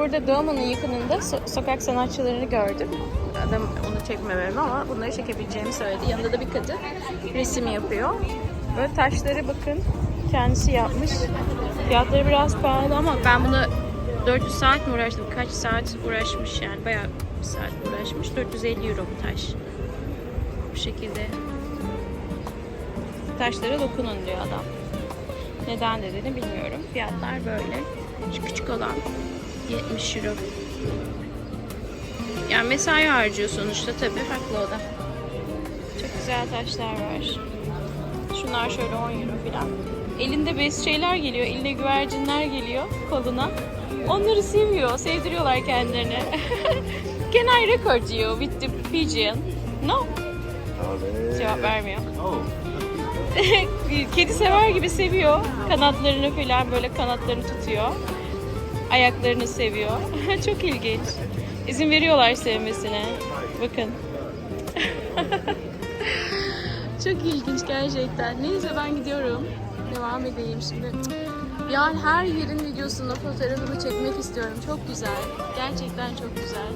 Burada Duomo'nun yakınında so- sokak sanatçılarını gördüm. Adam onu çekmemem ama bunları çekebileceğimi söyledi. Yanında da bir kadın resim yapıyor. Böyle taşları bakın kendisi yapmış. Fiyatları biraz pahalı ama ben bunu 400 saat mi uğraştım? Kaç saat uğraşmış yani bayağı bir saat uğraşmış. 450 euro bu taş. Bu şekilde. Taşlara dokunun diyor adam. Neden dediğini bilmiyorum. Fiyatlar böyle. Şu küçük olan 70 euro. Yani mesai harcıyor sonuçta tabii. Haklı o da. Çok güzel taşlar var. Şunlar şöyle 10 euro falan. Elinde bez şeyler geliyor. Eline güvercinler geliyor koluna. Onları seviyor. Sevdiriyorlar kendilerine. Can I record you with the pigeon? No. Cevap vermiyor. Kedi sever gibi seviyor. Kanatlarını falan böyle kanatlarını tutuyor. Ayaklarını seviyor. Çok ilginç. İzin veriyorlar sevmesine. Bakın. Çok ilginç gerçekten. Neyse ben gidiyorum. Devam edeyim şimdi. Yani her yerin videosunu, fotoğrafını çekmek istiyorum. Çok güzel. Gerçekten çok güzel.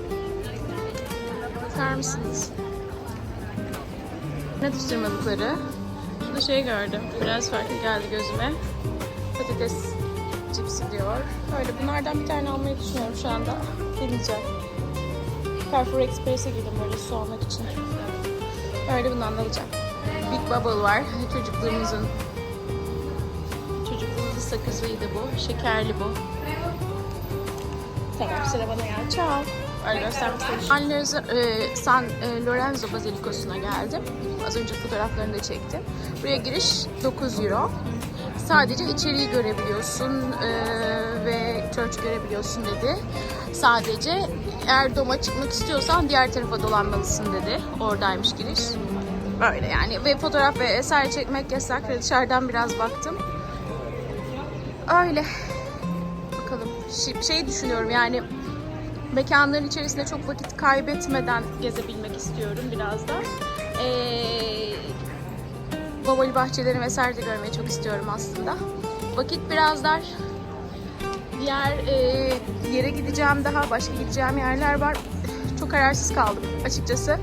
Bakar mısınız? Ne tutturmadıkları. Şurada şey gördüm. Biraz farklı geldi gözüme. Patates cipsi diyor. Öyle bunlardan bir tane almayı düşünüyorum şu anda. Deneyeceğim. Carrefour Express'e girdim böyle su almak için. Öyle bundan da alacağım. Big Bubble var. Çocukluğumuzun çocukluğumuzun sakızıydı bu. Şekerli bu. Tamam sıra bana geldi. Ciao. Öyle göstermek istedim. E, San e, Lorenzo Bazilikos'una geldim. Az önce fotoğraflarını da çektim. Buraya giriş 9 euro. Sadece içeriği görebiliyorsun e, ve church görebiliyorsun dedi. Sadece eğer doma çıkmak istiyorsan diğer tarafa dolanmalısın dedi. Oradaymış giriş. Böyle yani ve fotoğraf ve eser çekmek yasak dışarıdan biraz baktım. Öyle. Bakalım. Şey düşünüyorum yani mekanların içerisinde çok vakit kaybetmeden gezebilmek istiyorum biraz da. Ee, Babali bahçeleri vesaire de görmeyi çok istiyorum aslında. Vakit biraz dar. Diğer e, yere gideceğim daha, başka gideceğim yerler var. Çok kararsız kaldım açıkçası.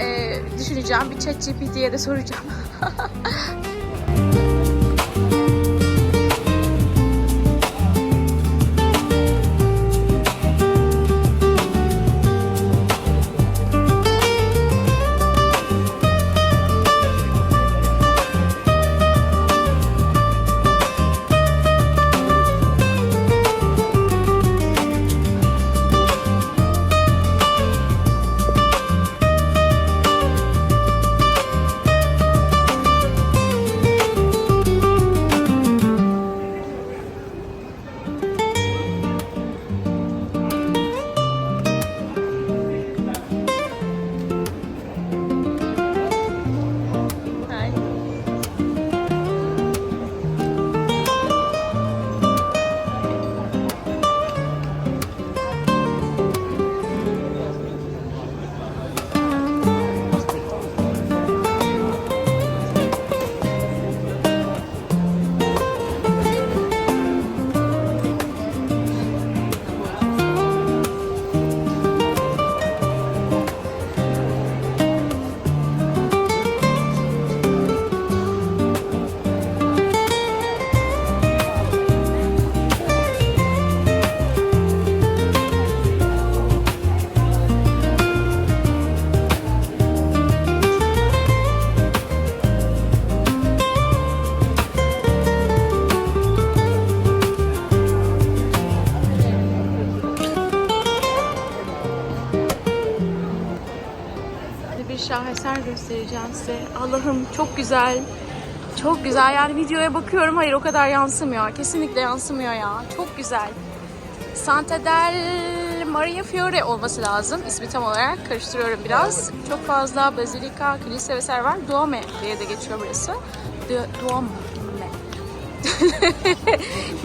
Ee, düşüneceğim, bir chat GPT'ye de soracağım. güzel. Çok güzel. Yani videoya bakıyorum. Hayır o kadar yansımıyor. Kesinlikle yansımıyor ya. Çok güzel. Santa del Maria Fiore olması lazım. İsmi tam olarak karıştırıyorum biraz. Çok fazla bazilika, kilise vesaire var. Duomo diye de geçiyor burası. Du- Duomo. Ne?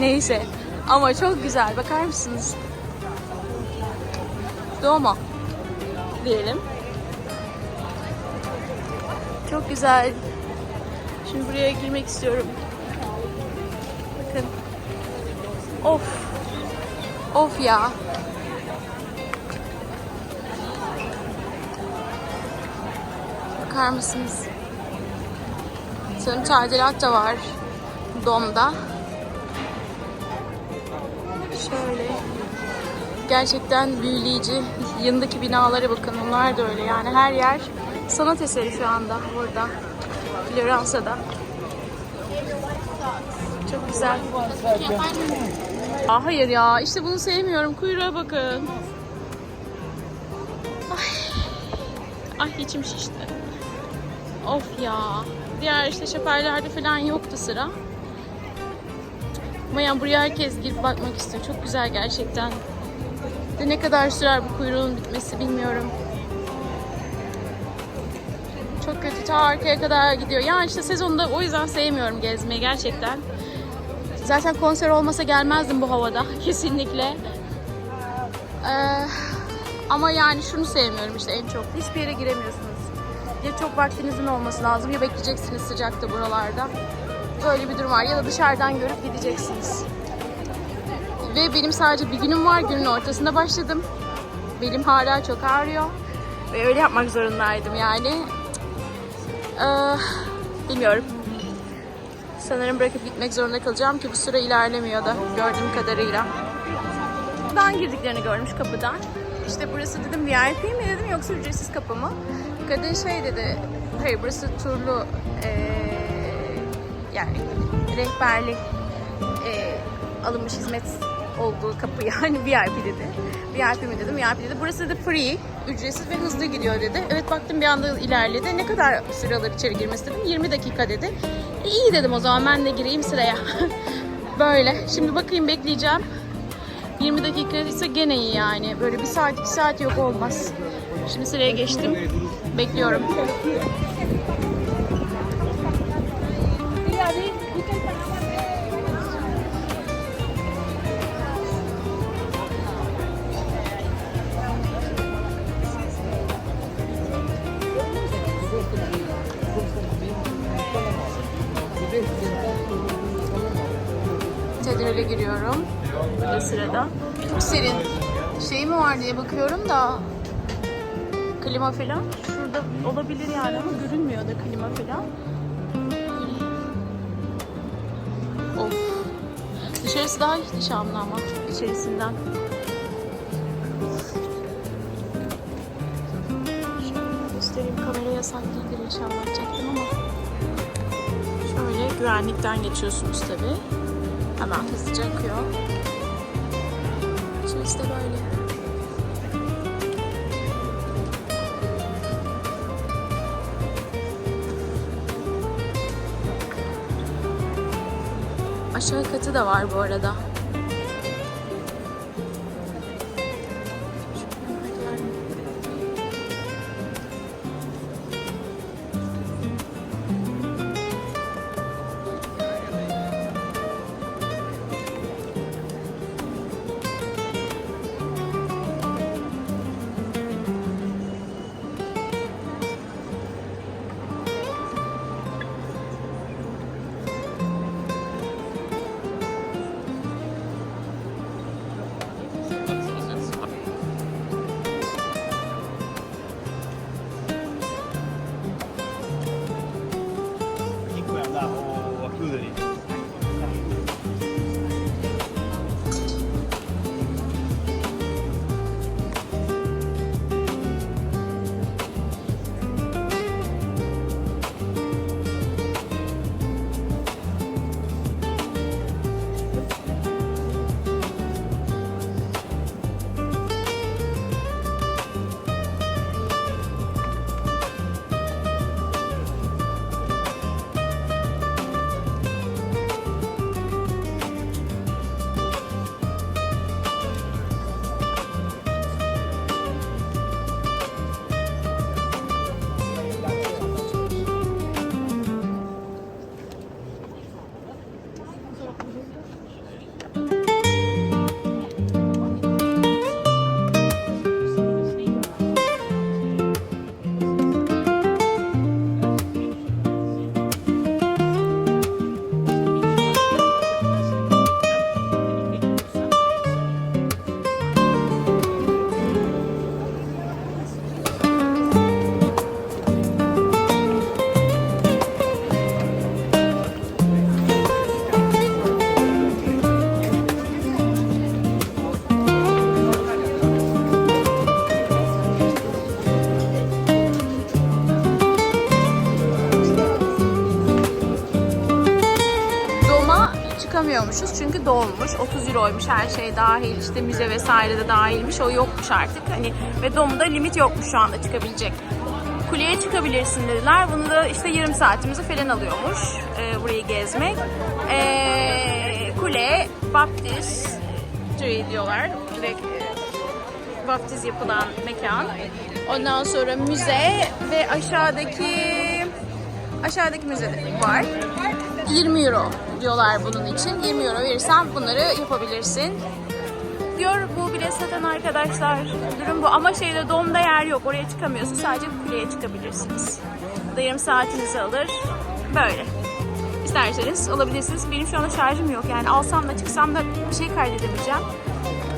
Neyse. Ama çok güzel. Bakar mısınız? Duomo diyelim. Çok güzel. Şimdi buraya girmek istiyorum. Bakın. Of. Of ya. Bakar mısınız? Sanırım tadilat da var. Dom'da. Şöyle. Gerçekten büyüleyici. Yanındaki binalara bakın. Onlar da öyle. Yani her yer sanat eseri şu anda burada. Floransa'da. Çok güzel. Aa, hayır ya. işte bunu sevmiyorum. Kuyruğa bakın. Ay. Ay içim şişti. Of ya. Diğer işte şapellerde falan yoktu sıra. Ama yani buraya herkes girip bakmak istiyor. Çok güzel gerçekten. De ne kadar sürer bu kuyruğun bitmesi bilmiyorum. Çok kötü. Ta arkaya kadar gidiyor. Yani işte sezonda o yüzden sevmiyorum gezmeyi gerçekten. Zaten konser olmasa gelmezdim bu havada. Kesinlikle. Ee, ama yani şunu sevmiyorum işte en çok. Hiçbir yere giremiyorsunuz. Ya çok vaktinizin olması lazım ya bekleyeceksiniz sıcakta buralarda. Böyle bir durum var. Ya da dışarıdan görüp gideceksiniz. Ve benim sadece bir günüm var. Günün ortasında başladım. Belim hala çok ağrıyor. Ve öyle yapmak zorundaydım yani. Ee, bilmiyorum. Sanırım bırakıp gitmek zorunda kalacağım ki bu süre ilerlemiyor da gördüğüm kadarıyla. Buradan girdiklerini görmüş kapıdan. İşte burası dedim VIP mi dedim yoksa ücretsiz kapı mı? Kadın şey dedi, hayır burası turlu eee, yani rehberlik eee, alınmış hizmet olduğu kapı yani VIP dedi. VIP mi dedim, VIP dedi. Burası da free, ücretsiz ve hızlı gidiyor dedi. Evet baktım bir anda ilerledi. Ne kadar süre alır içeri girmesi dedim. 20 dakika dedi. E, iyi dedim o zaman ben de gireyim sıraya. Böyle. Şimdi bakayım bekleyeceğim. 20 dakika ise gene iyi yani. Böyle bir saat iki saat yok olmaz. Şimdi sıraya geçtim. Bekliyorum. Tedbirle giriyorum. Bu sırada. Çok serin. Şey mi var diye bakıyorum da klima falan. Şurada olabilir yani ama görünmüyor da klima falan. Of. Dışarısı daha ihtişamlı ama içerisinden. Şöyle göstereyim. Kamera yasak değildir inşallah çektim ama. Şöyle güvenlikten geçiyorsunuz tabii. Hemen hızlıca akıyor. İçerisi de böyle. Aşağı katı da var bu arada. Dolmuş. 30 euroymuş her şey dahil. işte müze vesaire de dahilmiş. O yokmuş artık. Hani ve Dom'da limit yokmuş şu anda çıkabilecek. Kuleye çıkabilirsin dediler. Bunu da işte yarım saatimizi falan alıyormuş e, burayı gezmek. E, kule, Baptist Tree diyorlar. Direkt e, vaftiz yapılan mekan. Ondan sonra müze ve aşağıdaki aşağıdaki müze var. 20 euro diyorlar bunun için. 20 euro verirsen bunları yapabilirsin. Diyor bu bile satan arkadaşlar. Durum bu. Ama şeyde domda yer yok. Oraya çıkamıyorsun. Sadece kuleye çıkabilirsiniz. Bu da yarım saatinizi alır. Böyle. İsterseniz alabilirsiniz. Benim şu anda şarjım yok. Yani alsam da çıksam da bir şey kaydedemeyeceğim.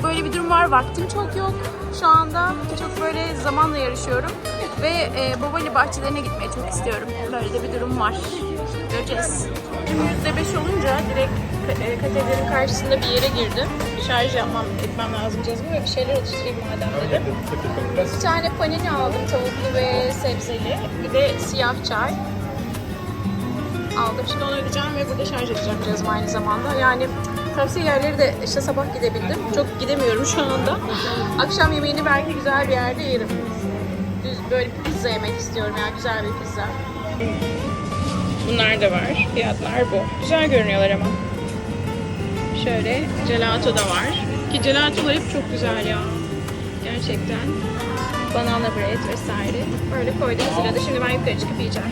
Böyle bir durum var. Vaktim çok yok şu anda. Çok böyle zamanla yarışıyorum. Ve e, Babali bahçelerine gitmeyi çok istiyorum. Böyle de bir durum var. Göreceğiz. Şimdi %5 olunca direkt e, katedrenin karşısında bir yere girdim. Şarj yapmam, etmem lazım cazımı ve bir şeyler atıştırayım madem dedim. Bir tane panini aldım tavuklu ve sebzeli. Bir de siyah çay aldım. Şimdi onu ödeyeceğim ve burada şarj edeceğim cihazım aynı zamanda. Yani tavsiye yerleri de işte sabah gidebildim. Çok gidemiyorum şu anda. Akşam yemeğini belki güzel bir yerde yerim. Düz böyle bir pizza yemek istiyorum yani güzel bir pizza. Bunlar da var. Fiyatlar bu. Güzel görünüyorlar ama. Şöyle gelato da var. Ki gelatolar hep çok güzel ya. Gerçekten. Banana bread vesaire. Böyle koydum sırada. Şimdi ben yukarı çıkıp yiyeceğim.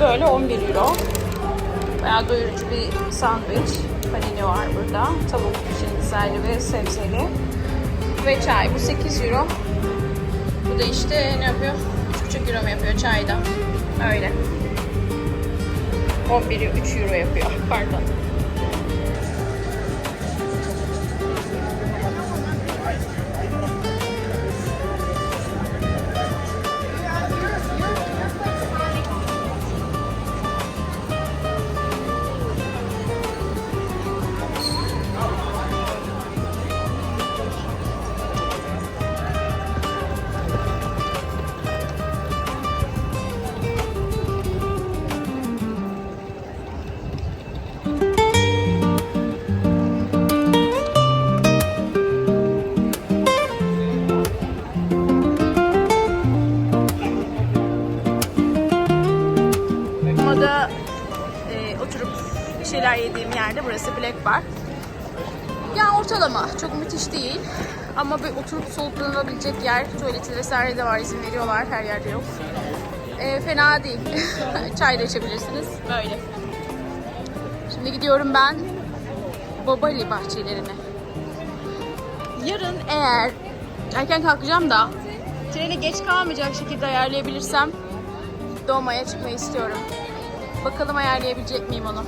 Böyle 11 euro. Bayağı doyurucu bir sandviç. Panini var burada. Tavuk şinitzelli ve sebzeli. Ve çay. Bu 8 euro. Bu da işte ne yapıyor? 3,5 euro mu yapıyor çayda? Öyle. 11'i 3 euro yapıyor. Pardon. Black Bar. Yani ortalama, çok müthiş değil. Ama bir oturup soluklanabilecek yer, tuvaleti vesaire de var, izin veriyorlar, her yerde yok. E, fena değil. Çay da içebilirsiniz, böyle. Şimdi gidiyorum ben Babali bahçelerine. Yarın eğer erken kalkacağım da trene geç kalmayacak şekilde ayarlayabilirsem Doğmaya çıkmayı istiyorum. Bakalım ayarlayabilecek miyim onu.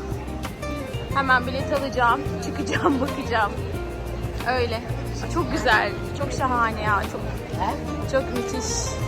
Hemen bilet alacağım, çıkacağım, bakacağım. Öyle. Çok güzel, çok şahane ya. Çok çok müthiş.